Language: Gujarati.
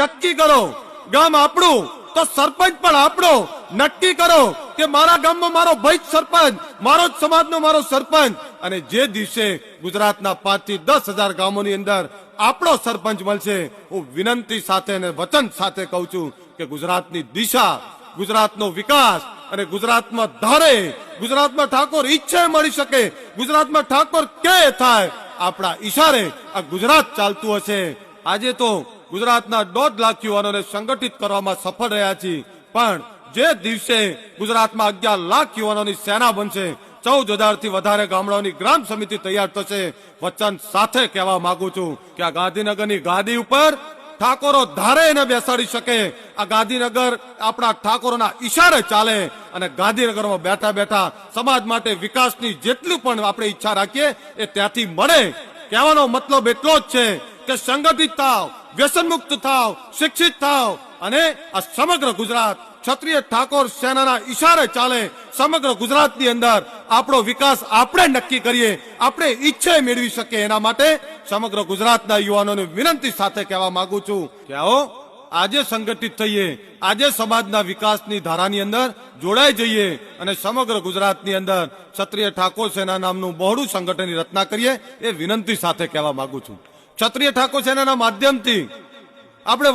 નક્કી કરો. ગામ આપણું, તો સરપંચ પણ આપણો. નક્કી કરો કે મારા ગામમાં મારો જ સરપંચ, મારો જ સમાજનો મારો સરપંચ. અને જે દિવસે ગુજરાતના પાંચથી દસ હજાર ગામોની અંદર આપણો સરપંચ મળશે, હું વિનંતી સાથે અને વચન સાથે કહું છું કે ગુજરાતની દિશા, ગુજરાતનો વિકાસ અને ગુજરાતમાં ધારે, ગુજરાતમાં ઠાકોર ઈચ્છે મળી શકે, ગુજરાતમાં ઠાકોર કે થાય, આપણા ઈશારે આ ગુજરાત ચાલતું હશે. આજે તો ગુજરાતના દોઢ લાખ યુવાનોને સંગઠિત કરવામાં સફળ રહ્યા છીએ પણ જે દિવસે ગુજરાતમાં અગિયાર લાખ યુવાનોની સેના બનશે, ચૌદ હજારથી વધારે ગામડાઓની ગ્રામ સમિતિ તૈયાર થશે વચન સાથે કહેવા માંગુ છું કે આ ગાંધીનગરની ગાદી ઉપર ઠાકોરો ધારે એને બેસાડી શકે. આ ગાંધીનગર આપણા ઠાકોરોના ઈશારે ચાલે અને ગાંધીનગરમાં બેઠા બેઠા સમાજ માટે વિકાસની જેટલું પણ આપણે ઈચ્છા રાખીએ એ ત્યાંથી મળે. કહેવાનો મતલબ એટલો જ છે કે સંગઠિત થાવ વ્યસનમુક્ત થાવ, શિક્ષિત થાવ અને આ સમગ્ર ગુજરાત ક્ષત્રિય ઠાકોર સેનાના ઈશારે ચાલે. સમગ્ર ગુજરાતની અંદર આપણો વિકાસ આપણે નક્કી કરીએ, આપણે ઈચ્છે મેળવી શકીએ. એના માટે સમગ્ર ગુજરાતના યુવાનોને વિનંતી સાથે કહેવા માંગુ છું કે આવો, આજે સંગઠિત થઈએ, આજે સમાજના વિકાસની ધારાની અંદર જોડાઈ જઈએ અને સમગ્ર ગુજરાતની અંદર ક્ષત્રિય ઠાકોર સેના નામનું બહોળું સંગઠનની રચના કરીએ એ વિનંતી સાથે કહેવા માંગુ છું. ક્ષત્રિય ઠાકોર સેનાના માધ્યમથી આપણે